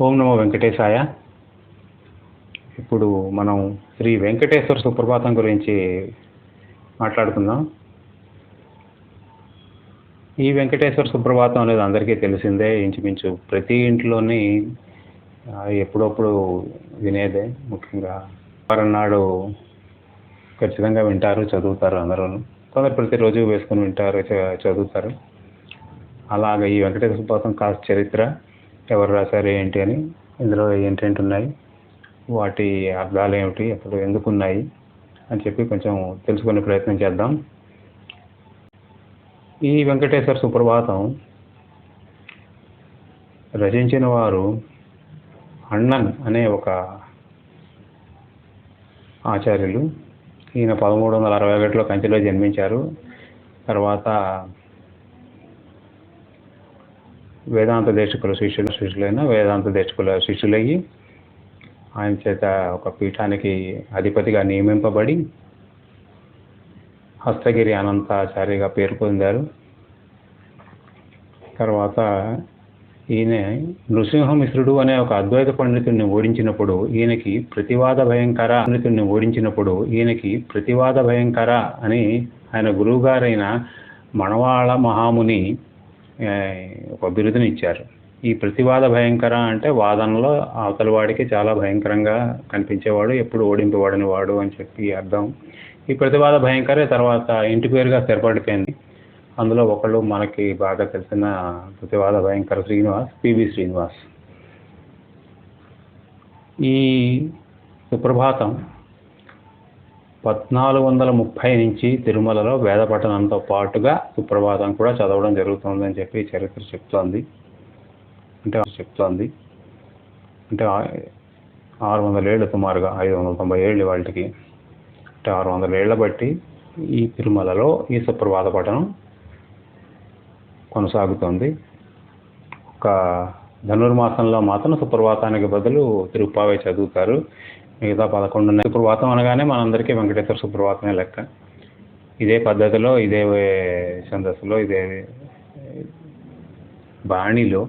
ఓం నమో వెంకటేశాయ. ఇప్పుడు మనం శ్రీ వెంకటేశ్వర సుప్రభాతం గురించి మాట్లాడుకుందాం. ఈ వెంకటేశ్వర సుప్రభాతం అనేది అందరికీ తెలిసిందే ఇంచుమించు ప్రతి ఇంట్లోని ఎప్పుడప్పుడు వినేదే. ముఖ్యంగా వారం ఖచ్చితంగా వింటారు చదువుతారు అందరూ. కొందరు ప్రతిరోజు వేసుకొని వింటారు చదువుతారు. అలాగే ఈ వెంకటేశ్వర సుప్రభాతం కాస్త చరిత్ర. ఎవరు రాశారు ఏంటి అని. ఇందులో ఏంటేంటి ఉన్నాయి వాటి అర్థాలు ఏమిటి అసలు ఎందుకు ఉన్నాయి అని చెప్పి కొంచెం తెలుసుకునే ప్రయత్నం చేద్దాం. ఈ వెంకటేశ్వర సుప్రభాతం రచించిన వారు అన్నన్ అనే ఒక ఆచార్యులు. ఈయన పదమూడు వందల అరవై ఒకటిలో కంచిలో జన్మించారు. తర్వాత వేదాంత దేశకుల శిష్యులు శిష్యులైన వేదాంత దేశకుల శిష్యులయ్యి ఆయన చేత ఒక పీఠానికి అధిపతిగా నియమింపబడి హస్తగిరి అనంతాచార్యగా పేరు పొందారు. తర్వాత ఈయన నృసింహమిశ్రుడు అనే ఒక అద్వైత పండితుడిని ఓడించినప్పుడు ఈయనకి ప్రతివాద భయంకర పండితుడిని ఓడించినప్పుడు ఈయనకి ప్రతివాద భయంకర అని ఆయన గురువుగారైన మణవాళ మహాముని ఒక బిరుదుని ఇచ్చారు. ఈ ప్రతివాద భయంకర అంటే వాదనలో అవతల వాడికి చాలా భయంకరంగా కనిపించేవాడు ఎప్పుడు ఓడింపబడిన వాడు అని చెప్పి అర్థం. ఈ ప్రతివాద భయంకరే తర్వాత ఇంటి పేరుగా స్థిరపడిపోయింది. అందులో ఒకళ్ళు మనకి బాగా తెలిసిన ప్రతివాద భయంకర శ్రీనివాస్ పివి శ్రీనివాస్. ఈ సుప్రభాతం పద్నాలుగు వందల ముప్పై నుంచి తిరుమలలో వేద పఠనంతో పాటుగా సుప్రభాతం కూడా చదవడం జరుగుతుందని చెప్పి చరిత్ర చెప్తోంది. అంటే చెప్తోంది. అంటే ఆరు వందల ఏళ్ళు సుమారుగా ఐదు వందల తొంభై ఏళ్ళు వాళ్ళకి. అంటే ఆరు వందల ఏళ్ళ బట్టి ఈ తిరుమలలో ఈ సుప్రభాత పఠనం కొనసాగుతోంది. ఒక ధనుర్మాసంలో మాత్రం సుప్రభాతానికి బదులు తిరుప్పావే చదువుతారు. మిగతా పదకొండున్నర సుప్రభాతం అనగానే మనందరికీ వెంకటేశ్వర సుప్రభాతమే లెక్క. ఇదే పద్ధతిలో ఇదే ఛందస్సులో ఇదే బాణిలో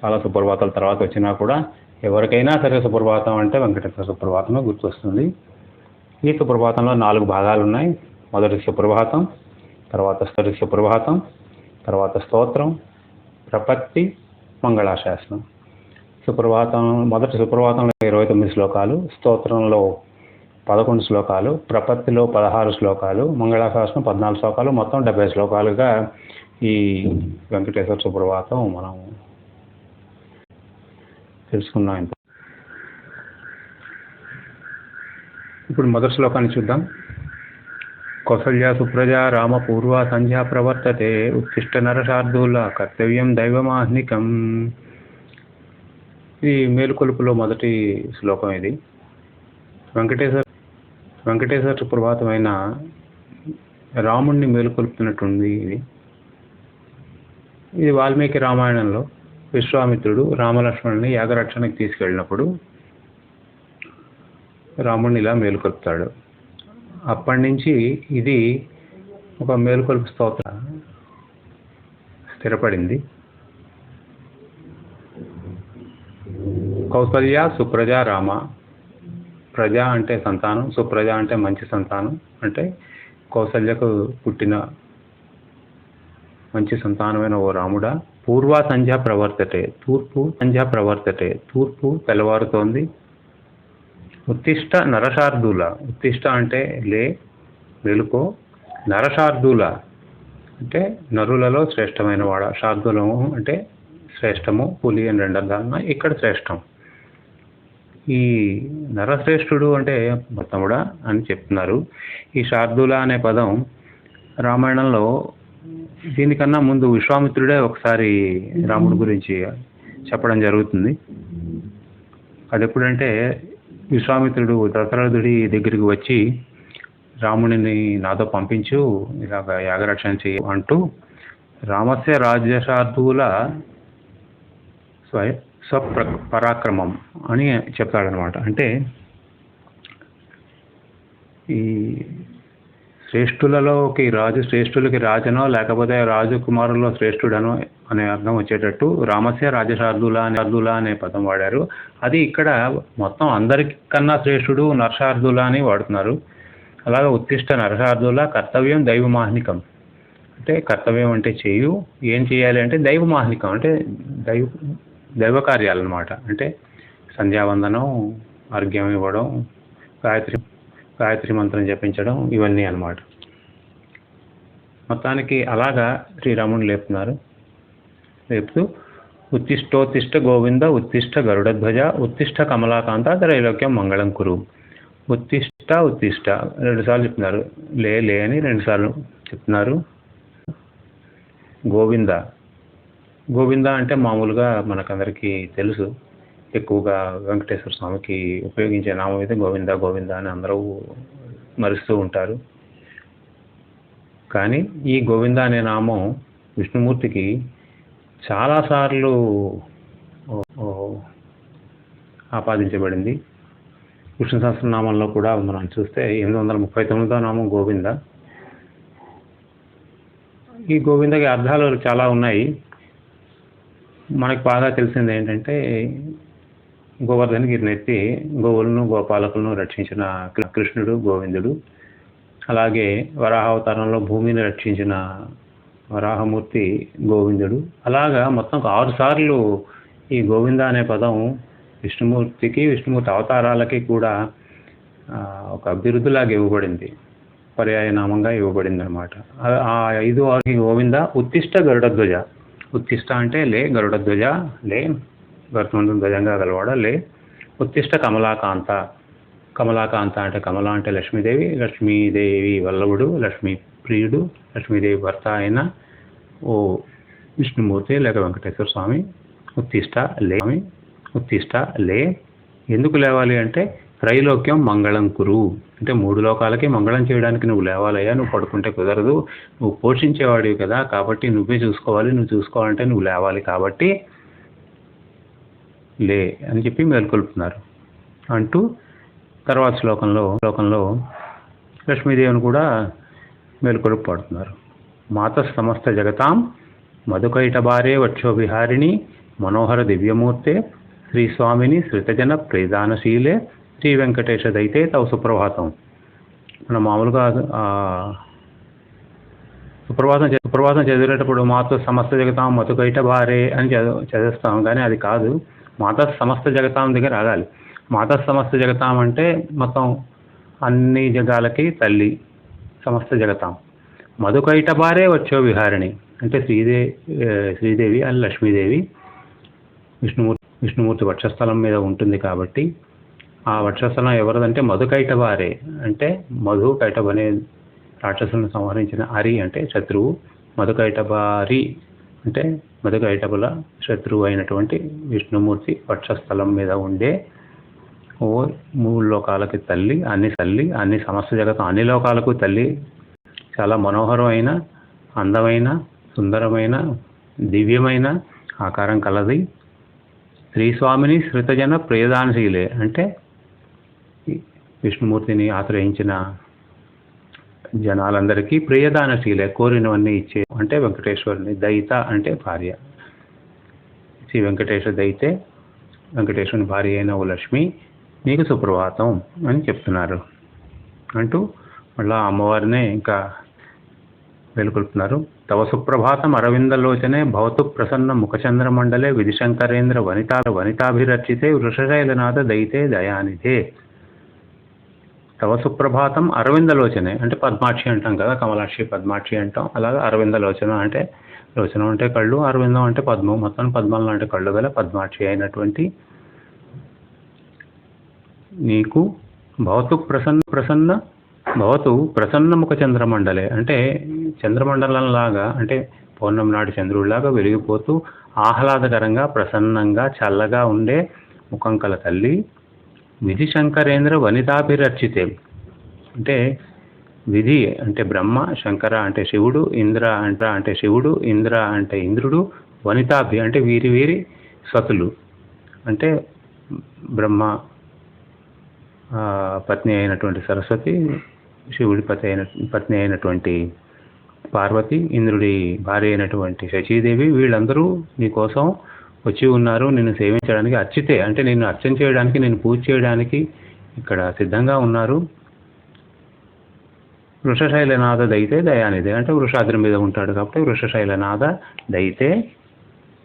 చాలా సుప్రభాతాల తర్వాత వచ్చినా కూడా ఎవరికైనా సరే సుప్రభాతం అంటే వెంకటేశ్వర సుప్రభాతమే గుర్తొస్తుంది. ఈ సుప్రభాతంలో నాలుగు భాగాలు ఉన్నాయి. మొదటి సుప్రభాతం తర్వాత స్తోత్ర సుప్రభాతం తర్వాత స్తోత్రం ప్రపత్తి మంగళాశాసనం. సుప్రభాతం మొదటి సుప్రభాతంలో ఇరవై తొమ్మిది శ్లోకాలు స్తోత్రంలో పదకొండు శ్లోకాలు ప్రపత్తిలో పదహారు శ్లోకాలు మంగళాశాసనం పద్నాలుగు శ్లోకాలు మొత్తం డెబ్బై శ్లోకాలుగా ఈ వెంకటేశ్వర సుప్రభాతం మనం తెలుసుకున్నాం ఇప్పుడు. మొదటి శ్లోకాన్ని చూద్దాం. కౌసల్య సుప్రజ రామ పూర్వ సంధ్యా ప్రవర్తతే ఉత్తిష్ట నరశార్దూల కర్తవ్యం దైవమాహ్నికం. ఇది మేలుకొలుపులో మొదటి శ్లోకం ఇది. వెంకటేశ్వర వెంకటేశ్వర ప్రభాతమైన రాముణ్ణి మేలుకొలుపుతున్నట్టుంది ఇది. ఇది వాల్మీకి రామాయణంలో విశ్వామిత్రుడు రామలక్ష్మణుని యాగరక్షణకి తీసుకెళ్ళినప్పుడు రాముణ్ణి ఇలా మేలుకొల్పుతాడు. అప్పటి నుంచి ఇది ఒక మేలుకొలుపు స్తోత్ర స్థిరపడింది. కౌసల్య సుప్రజ రామ. ప్రజ అంటే సంతానం సుప్రజ అంటే మంచి సంతానం అంటే కౌసల్యకు పుట్టిన మంచి సంతానమైన ఓ రాముడా. పూర్వ సంధ్య ప్రవర్తటే తూర్పు సంధ్య ప్రవర్తటే తూర్పు తెల్లవారుతోంది. ఉత్తిష్ట నరశార్దూల ఉత్తిష్ట అంటే లే వెలుకో. నరశార్దూల అంటే నరులలో శ్రేష్టమైన వాడ. శార్దూలము అంటే శ్రేష్టము పులి అని రెండు అర్థాలు ఇక్కడ శ్రేష్టం. ఈ నరశ్రేష్ఠుడు అంటే తమ్ముడా అని చెప్తున్నారు. ఈ శార్దుల అనే పదం రామాయణంలో దీనికన్నా ముందు విశ్వామిత్రుడే ఒకసారి రాముడి గురించి చెప్పడం జరుగుతుంది. అది ఎప్పుడంటే విశ్వామిత్రుడు దశరథుడి దగ్గరికి వచ్చి రాముడిని నాతో పంపించు ఇలాగ యాగరక్షణ చేయ అంటూ రామస్య రాజ్యశార్దూల స్వయం స్వప్ర పరాక్రమం అని చెప్తాడనమాట అంటే ఈ శ్రేష్ఠులలోకి రాజు శ్రేష్ఠులకి రాజనో లేకపోతే రాజు కుమారుల్లో శ్రేష్ఠుడనో అనే అర్థం వచ్చేటట్టు రామస్య రాజశార్దుల అనే శార్దుల అనే పదం వాడారు. అది ఇక్కడ మొత్తం అందరికన్నా శ్రేష్ఠుడు నరశార్దుల అని వాడుతున్నారు. అలాగే ఉత్తిష్ట నరశార్దుల కర్తవ్యం దైవమాహ్నికం. అంటే కర్తవ్యం అంటే చేయు. ఏం చేయాలి అంటే దైవమాహ్నికం. అంటే దైవ దైవ కార్యాలన్నమాట అంటే సంధ్యావందనం అర్ఘ్యం ఇవ్వడం గాయత్రి గాయత్రి మంత్రం జపించడం ఇవన్నీ అన్నమాట. మొత్తానికి అలాగా శ్రీరాముని లేపుతున్నారు. లేపుతూ ఉత్తిష్టోత్తిష్ట గోవింద ఉత్తిష్ట గరుడధ్వజ ఉత్తిష్ట కమలాకాంత త్రైలోక్యం మంగళం కురు. ఉత్తిష్ట ఉత్తిష్ట రెండుసార్లు చెప్తున్నారు. లే లే అని రెండుసార్లు చెప్తున్నారు. గోవింద గోవింద అంటే మామూలుగా మనకందరికీ తెలుసు. ఎక్కువగా వెంకటేశ్వర స్వామికి ఉపయోగించే నామం అయితే గోవింద గోవింద అని అందరూ మరుస్తూ ఉంటారు. కానీ ఈ గోవింద అనే నామం విష్ణుమూర్తికి చాలాసార్లు ఆపాదించబడింది. విష్ణు సహస్రనామంలో కూడా మనం చూస్తే ఎనిమిది వందల ముప్పై తొమ్మిదో నామం గోవింద. ఈ గోవిందకి అర్థాలు చాలా ఉన్నాయి. మనకు బాగా తెలిసింది ఏంటంటే గోవర్ధన్ గిరినెత్తి గోవులను గోపాలకులను రక్షించిన కృష్ణుడు గోవిందుడు. అలాగే వరాహావతారంలో భూమిని రక్షించిన వరాహమూర్తి గోవిందుడు. అలాగా మొత్తం ఆరు సార్లు ఈ గోవింద అనే పదం విష్ణుమూర్తికి విష్ణుమూర్తి అవతారాలకి కూడా ఒక బిరుదులాగా ఇవ్వబడింది. పర్యాయనామంగా ఇవ్వబడింది అనమాట ఆ ఐదు ఆరు గోవింద ఉత్తిష్ట గరుడధ్వజ ఉత్తిష్ట అంటే లే గరుడ ధ్వజ లే గరుత్మంతుని ధ్వజంగా గలవాడ లే ఉత్తిష్ట కమలాకాంత. కమలాకాంత అంటే కమల అంటే లక్ష్మీదేవి లక్ష్మీదేవి వల్లభుడు లక్ష్మీ ప్రియుడు లక్ష్మీదేవి భర్త అయిన ఓ విష్ణుమూర్తి లేక వెంకటేశ్వర స్వామి. ఉత్తిష్ట లే స్వామి. ఉత్తిష్ట లే. ఎందుకు లేవాలి అంటే త్రైలోక్యం మంగళం కురు. అంటే మూడు లోకాలకి మంగళం చేయడానికి నువ్వు లేవాలయ్యా నువ్వు పడుకుంటే కుదరదు. నువ్వు పోషించేవాడివి కదా కాబట్టి నువ్వే చూసుకోవాలి. నువ్వు చూసుకోవాలంటే నువ్వు లేవాలి కాబట్టి లే అని చెప్పి మేల్కొల్పుతున్నారు. అంటూ తర్వాత శ్లోకంలో శ్లోకంలో లక్ష్మీదేవిని కూడా మేల్కొలుపు పాడుతున్నారు మాత సమస్త జగతాం మధుకైటబారే వక్షోవిహారిణి మనోహర దివ్యమూర్తే శ్రీ స్వామిని శ్రితజన ప్రేదానశీలే శ్రీ వెంకటేశ దైతే తవ సుప్రభాతం. మనం మామూలుగా సుప్రభాతం సుప్రభాతం చదివేటప్పుడు మాతో సమస్త జగతాం మధుకైట బారే అని చదువు చదివిస్తాం కానీ అది కాదు. మాత సమస్త జగతాం దగ్గర ఆగాలి మాత సమస్త జగతాం అంటే మొత్తం అన్ని జగాలకి తల్లి సమస్త జగతాం. మధుకైట బారే వచ్చో విహారిణి అంటే శ్రీదే శ్రీదేవి అని లక్ష్మీదేవి విష్ణుమూర్తి విష్ణుమూర్తి వక్షస్థలం మీద ఉంటుంది కాబట్టి ఆ వక్షస్థలం ఎవరిదంటే మధుకైటబారే అంటే మధు కైటబ అనే రాక్షసులను సంహరించిన అరి అంటే శత్రువు. మధుకైటబారి అంటే మధుకైటబుల శత్రువు అయినటువంటి విష్ణుమూర్తి వక్షస్థలం మీద ఉండే ఓ మూడు లోకాలకి తల్లి అన్ని తల్లి అన్ని సమస్త జగత్ అన్ని లోకాలకు తల్లి. చాలా మనోహరమైన అందమైన సుందరమైన దివ్యమైన ఆకారం కలది. శ్రీస్వామిని శ్రుతజన ప్రియదానశీలే. అంటే విష్ణుమూర్తిని ఆశ్రయించిన జనాలందరికీ ప్రియదానశీలే కోరినవన్నీ ఇచ్చే అంటే వెంకటేశ్వరుని దయిత అంటే భార్య. శ్రీ వెంకటేశ్వర దయితే వెంకటేశ్వరుని భార్య అయిన ఓ లక్ష్మి నీకు సుప్రభాతం అని చెప్తున్నారు. అంటూ మళ్ళా అమ్మవారినే ఇంకా వెలుకొల్పుతున్నారు తవ సుప్రభాతం అరవిందలోచనే భవతు ప్రసన్న ముఖచంద్ర మండలే విధిశంకరేంద్ర వనితా వనితాభిరచితే వృషశైలనాథ దయితే దయానిధే. తవ సుప్రభాతం అరవిందలోచనే. అంటే పద్మాక్షి అంటాం కదా కమలాక్షి పద్మాక్షి అంటాం. అలాగే అరవిందలోచన అంటే లోచనం అంటే కళ్ళు అరవిందం అంటే పద్మం. మొత్తం పద్మం అంటే కళ్ళు గల పద్మాక్షి అయినటువంటి నీకు భవతు ప్రసన్న ప్రసన్న భవతు ప్రసన్నముఖ చంద్రమండలే. అంటే చంద్రమండలం లాగా అంటే పౌర్ణమి నాటి చంద్రుడిలాగా వెలిగిపోతూ ఆహ్లాదకరంగా ప్రసన్నంగా చల్లగా ఉండే ముఖం కల తల్లి విధి శంకరేంద్ర వనితాభిరచితే అంటే విధి అంటే బ్రహ్మ శంకర అంటే శివుడు ఇంద్ర అంట అంటే శివుడు ఇంద్ర అంటే ఇంద్రుడు వనితాభి అంటే వీరి వీరి సతులు. అంటే బ్రహ్మ పత్ని అయినటువంటి సరస్వతి శివుడి పతి అయిన పత్ని అయినటువంటి పార్వతి ఇంద్రుడి భార్య అయినటువంటి శచీదేవి వీళ్ళందరూ నీకోసం వచ్చి ఉన్నారు నిన్ను సేవించడానికి అర్చితే అంటే నేను అర్చన చేయడానికి నేను పూజ చేయడానికి ఇక్కడ సిద్ధంగా ఉన్నారు. వృషశైలనాథ దైతే దయానిదే అంటే వృషాద్రి మీద ఉంటాడు కాబట్టి వృషశైలనాథ దైతే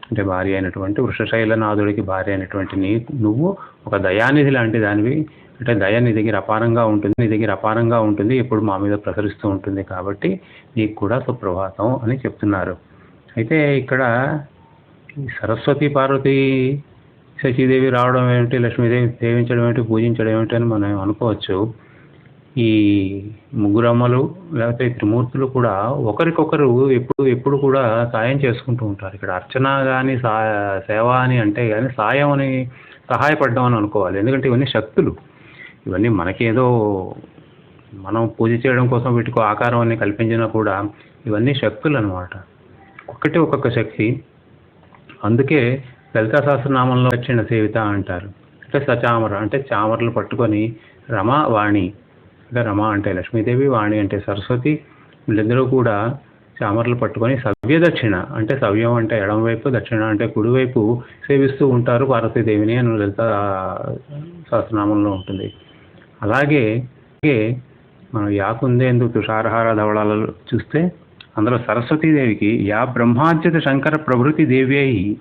అంటే భార్య అయినటువంటి వృషశైలనాథుడికి భార్య అయినటువంటి నీ నువ్వు ఒక దయానిధి లాంటి దానివి. అంటే దయ నీ దగ్గర అపారంగా ఉంటుంది నీ దగ్గర అపారంగా ఉంటుంది ఎప్పుడు మా మీద ప్రసరిస్తూ ఉంటుంది కాబట్టి నీకు కూడా సుప్రభాతం అని చెప్తున్నారు. అయితే ఇక్కడ సరస్వతి పార్వతి శశీదేవి రావడం ఏమిటి లక్ష్మీదేవి సేవించడం ఏమిటి పూజించడం ఏమిటి అని మనం అనుకోవచ్చు. ఈ ముగ్గురమ్మలు లేకపోతే త్రిమూర్తులు కూడా ఒకరికొకరు ఎప్పుడు ఎప్పుడు కూడా సాయం చేసుకుంటూ ఉంటారు. ఇక్కడ అర్చన కానీ సా సేవ అని అంటే కానీ సాయం అని సహాయపడడం అని అనుకోవాలి. ఎందుకంటే ఇవన్నీ శక్తులు. ఇవన్నీ మనకేదో మనం పూజ చేయడం కోసం వీటికి ఆకారం అని కల్పించినా కూడా ఇవన్నీ శక్తులు అనమాట ఒక్కటి ఒక్కొక్క శక్తి. అందుకే లలితా సహస్రనామంలో వచ్చిన సేవిత అంటారు. అంటే సచామర అంటే చామరలు పట్టుకొని రమ వాణి అంటే రమ అంటే లక్ష్మీదేవి వాణి అంటే సరస్వతి వీళ్ళందరూ కూడా చామరలు పట్టుకొని సవ్య దక్షిణ అంటే సవ్యం అంటే ఎడమవైపు దక్షిణ అంటే కుడివైపు సేవిస్తూ ఉంటారు పార్వతీదేవిని అని లలిత సహస్రనామంలో ఉంటుంది. అలాగే అలాగే మనం యాకుందేందు తుషారహార ధవళాలలో చూస్తే అందులో సరస్వతీదేవికి యా బ్రహ్మార్జిత శంకర ప్రభృతి దేవి అయి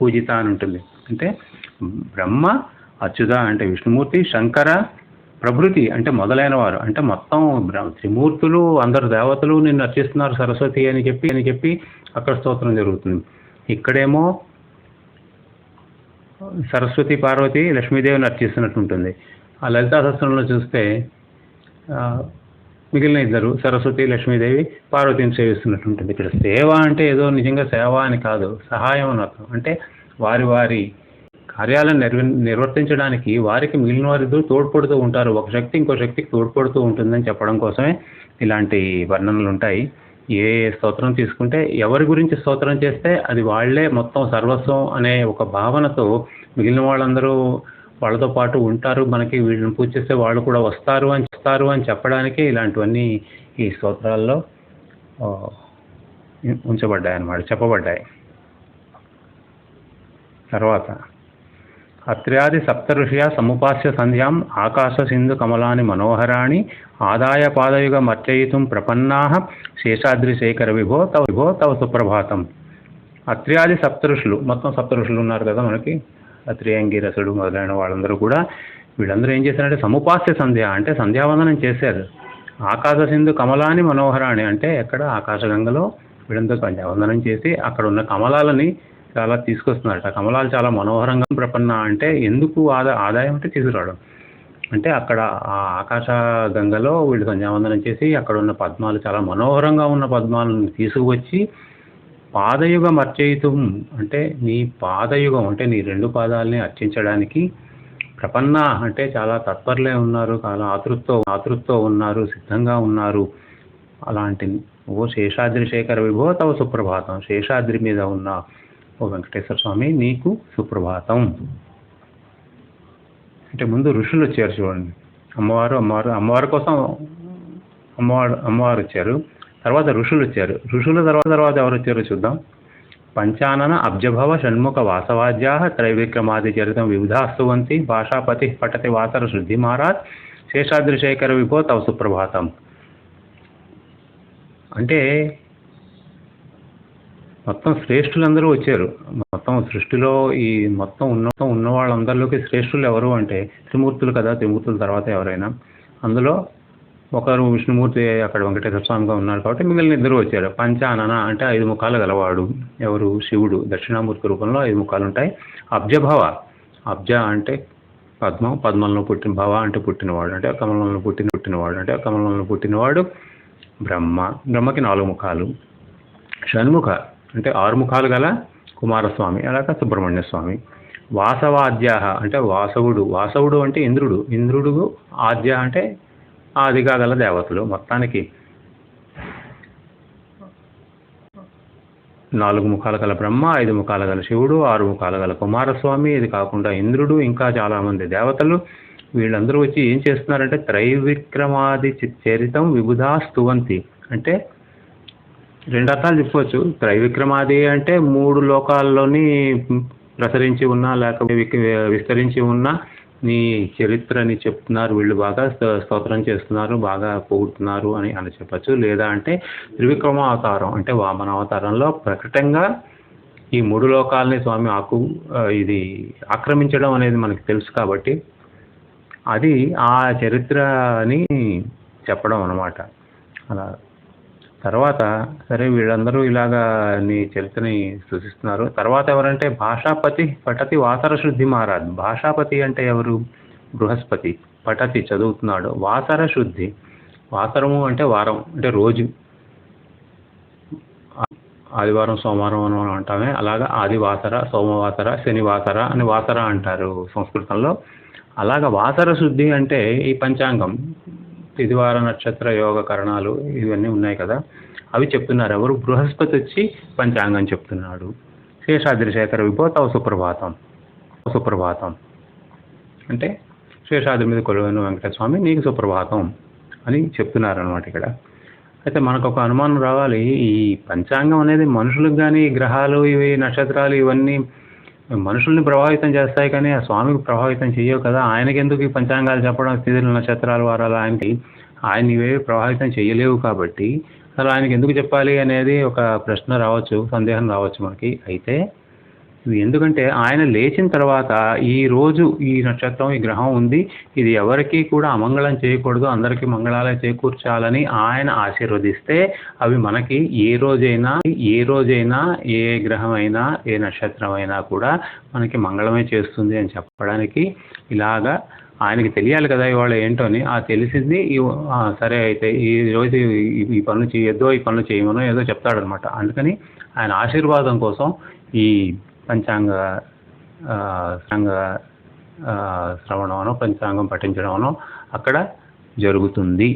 పూజిత అని ఉంటుంది. అంటే బ్రహ్మ అచ్యుత అంటే విష్ణుమూర్తి శంకర ప్రభృతి అంటే మొదలైన వారు అంటే మొత్తం త్రిమూర్తులు అందరు దేవతలు నిన్ను అర్చిస్తున్నారు సరస్వతి అని చెప్పి అని చెప్పి అక్కడ స్తోత్రం జరుగుతుంది. ఇక్కడేమో సరస్వతి పార్వతి లక్ష్మీదేవిని అర్చిస్తున్నట్టు ఉంటుంది. ఆ లలితా సహస్రంలో చూస్తే మిగిలిన ఇద్దరు సరస్వతి లక్ష్మీదేవి పార్వతిని సేవిస్తున్నట్టు ఉంటుంది ఇక్కడ సేవ అంటే ఏదో నిజంగా సేవ అని కాదు సహాయం అని అర్థం. అంటే వారి వారి కార్యాలను నిర్వ నిర్వర్తించడానికి వారికి మిగిలిన వారిద్దరూ తోడ్పడుతూ ఉంటారు. ఒక శక్తి ఇంకో శక్తికి తోడ్పడుతూ ఉంటుందని చెప్పడం కోసమే ఇలాంటి వర్ణనలు ఉంటాయి. ఏ స్తోత్రం తీసుకుంటే ఎవరి గురించి స్తోత్రం చేస్తే అది వాళ్ళే మొత్తం సర్వస్వం అనే ఒక భావనతో మిగిలిన వాళ్ళందరూ వాళ్ళతో పాటు ఉంటారు. మనకి వీళ్ళని పూజ చేస్తే వాళ్ళు కూడా వస్తారు అని వస్తారు అని చెప్పడానికి ఇలాంటివన్నీ ఈ స్తోత్రాల్లో ఉంచబడ్డాయి అన్నమాట చెప్పబడ్డాయి. తర్వాత అత్ర్యాది సప్తఋషియ సముపాస్య సంధ్యాం ఆకాశ సింధు కమలాని మనోహరాణి ఆదాయ పాదయుగ మర్చయితుం ప్రపన్నా శేషాద్రిశేఖర విభో తవ విభో తవ సుప్రభాతం. అత్ర్యాది సప్తఋషులు మొత్తం సప్తఋషులు ఉన్నారు కదా మనకి. అత్రియాంగిరసుడు మొదలైన వాళ్ళందరూ కూడా వీళ్ళందరూ ఏం చేశారంటే సముపాస్య సంధ్య అంటే సంధ్యావందనం చేశారు. ఆకాశ సింధు కమలాని మనోహరాణి అంటే ఎక్కడ? ఆకాశగంగలో వీళ్ళందరూ సంధ్యావందనం చేసి అక్కడ ఉన్న కమలాలని చాలా తీసుకొస్తున్నారట. కమలాలు చాలా మనోహరంగా ప్రపన్న అంటే ఎందుకు ఆదా ఆదాయం అంటే తీసుకురావడం. అంటే అక్కడ ఆ ఆకాశ గంగలో వీళ్ళు సంధ్యావందనం చేసి అక్కడ ఉన్న పద్మాలు చాలా మనోహరంగా ఉన్న పద్మాలను తీసుకువచ్చి పాదయుగం అర్చయితం అంటే నీ పాదయుగం అంటే నీ రెండు పాదాలని అర్చించడానికి ప్రపన్న అంటే చాలా తత్పరులే ఉన్నారు చాలా ఆతృత్వం ఆతృత్వం ఉన్నారు సిద్ధంగా ఉన్నారు. అలాంటి ఓ శేషాద్రి శేఖర విభో తవ సుప్రభాతం శేషాద్రి మీద ఉన్న ఓ వెంకటేశ్వర స్వామి నీకు సుప్రభాతం. అంటే ముందు ఋషులు వచ్చారు చూడండి. అమ్మవారు అమ్మవారు అమ్మవారి కోసం అమ్మవారు అమ్మవారు వచ్చారు. తర్వాత ఋషులు వచ్చారు. ఋషుల తర్వాత తర్వాత ఎవరు వచ్చారో చూద్దాం. పంచానన అబ్జభవ షణ్ముఖ వాసవాద్యా త్రైవిక్రమాది చరితం వివిధాస్తువంతి భాషాపతి పఠతి వాసర శుద్ధి మహారాజ్ శేషాద్రిశేఖర విభో తవ సుప్రభాతం. అంటే మొత్తం శ్రేష్ఠులందరూ వచ్చారు. మొత్తం సృష్టిలో ఈ మొత్తం ఉన్న ఉన్న వాళ్ళందరిలోకి శ్రేష్ఠులు ఎవరు అంటే త్రిమూర్తులు కదా త్రిమూర్తుల తర్వాత ఎవరైనా. అందులో ఒకరు విష్ణుమూర్తి అక్కడ వెంకటేశ్వర స్వామిగా ఉన్నారు కాబట్టి మిగిలిన ఇద్దరు వచ్చారు. పంచానన అంటే ఐదు ముఖాలు గలవాడు. ఎవరు? శివుడు. దక్షిణామూర్తి రూపంలో ఐదు ముఖాలు ఉంటాయి. అబ్జభవ. అబ్జ అంటే పద్మం. పద్మంలో పుట్టిన భవ అంటే పుట్టినవాడు. అంటే కమలంలో పుట్టిన పుట్టినవాడు. అంటే కమలంలో పుట్టినవాడు బ్రహ్మ. బ్రహ్మకి నాలుగు ముఖాలు. షణ్ముఖ అంటే ఆరు ముఖాలు గల కుమారస్వామి. అలాగ సుబ్రహ్మణ్య స్వామి. వాసవాద్య అంటే వాసవుడు. వాసవుడు అంటే ఇంద్రుడు. ఇంద్రుడు ఆద్య అంటే ఆదిగా గల దేవతలు మొత్తానికి నాలుగు ముఖాలు గల బ్రహ్మ ఐదు ముఖాలు గల శివుడు ఆరు ముఖాలు గల కుమారస్వామి ఇది కాకుండా ఇంద్రుడు ఇంకా చాలామంది దేవతలు. వీళ్ళందరూ వచ్చి ఏం చేస్తున్నారంటే త్రైవిక్రమాది చరితం విబుధా స్తువంతి అంటే రెండు అర్థాలు చెప్పుకోవచ్చు త్రైవిక్రమాది అంటే మూడు లోకాల్లోని ప్రసరించి ఉన్నా లేకపోతే విస్తరించి ఉన్న నీ చరిత్రని చెప్తున్నారు వీళ్ళు బాగా స్తోత్రం చేస్తున్నారు బాగా పొగుడుతున్నారు అని అని చెప్పచ్చు. లేదా అంటే త్రివిక్రమ అవతారం అంటే వామన అవతారంలో ప్రకటంగా ఈ మూడు లోకాలని స్వామి ఆకు ఇది ఆక్రమించడం అనేది మనకి తెలుసు కాబట్టి అది ఆ చరిత్రని చెప్పడం అన్నమాట. అలా తర్వాత సరే వీళ్ళందరూ ఇలాగా నీ చరిత్రని సూచిస్తున్నారు తర్వాత ఎవరంటే భాషాపతి పఠతి వాసర శుద్ధి మహారాజ్. భాషాపతి అంటే ఎవరు? బృహస్పతి. పఠతి చదువుతున్నాడు. వాసర శుద్ధి వాసరము అంటే వారం అంటే రోజు. ఆదివారం సోమవారం అని మనం అంటామే. అలాగా ఆదివాసర సోమవాసర శనివాసర అని వాసర అంటారు సంస్కృతంలో. అలాగ వాసర శుద్ధి అంటే ఈ పంచాంగం. తిదివార నక్షత్ర యోగ కరణాలు ఇవన్నీ ఉన్నాయి కదా. అవి చెప్తున్నారు. ఎవరు బృహస్పతి వచ్చి పంచాంగం చెప్తున్నాడు. శేషాద్రిశేఖర విభో సుప్రభాతం. సుప్రభాతం. అంటే శేషాద్రి మీద కొలువైన వెంకటస్వామి స్వామి నీకు సుప్రభాతం అని చెప్తున్నారు అనమాట ఇక్కడ. అయితే మనకు ఒక అనుమానం రావాలి. ఈ పంచాంగం అనేది మనుషులకు కానీ గ్రహాలు ఇవి నక్షత్రాలు ఇవన్నీ మనుషుల్ని ప్రభావితం చేస్తాయి కానీ ఆ స్వామికి ప్రభావితం చేయవు కదా. ఆయనకి ఎందుకు ఈ పంచాంగాలు చెప్పడం స్థితులు నక్షత్రాలు వారాలు? ఆయనకి ఆయన ఇవేవి ప్రభావితం చేయలేవు కాబట్టి అసలు ఆయనకి ఎందుకు చెప్పాలి అనేది ఒక ప్రశ్న రావచ్చు సందేహం రావచ్చు మనకి. అయితే ఎందుకంటే ఆయన లేచిన తర్వాత ఈ రోజు ఈ నక్షత్రం ఈ గ్రహం ఉంది. ఇది ఎవరికి కూడా అమంగళం చేయకూడదు. అందరికీ మంగళాలే చేకూర్చాలని ఆయన ఆశీర్వదిస్తే అవి మనకి ఏ రోజైనా ఏ రోజైనా ఏ గ్రహం అయినా ఏ నక్షత్రం అయినా కూడా మనకి మంగళమే చేస్తుంది అని చెప్పడానికి ఇలాగా ఆయనకి తెలియాలి కదా ఇవాళ ఏంటో అని. ఆ తెలిసింది సరే అయితే ఈ రోజు ఈ- ఈ పనులు చేయొద్దో ఈ పనులు చేయమనో ఏదో చెప్తాడనమాట. అందుకని ఆయన ఆశీర్వాదం కోసం ఈ పంచాంగ ఆ, సంగ శ్రవణమనో పంచాంగం పఠించడమనో అక్కడ జరుగుతుంది.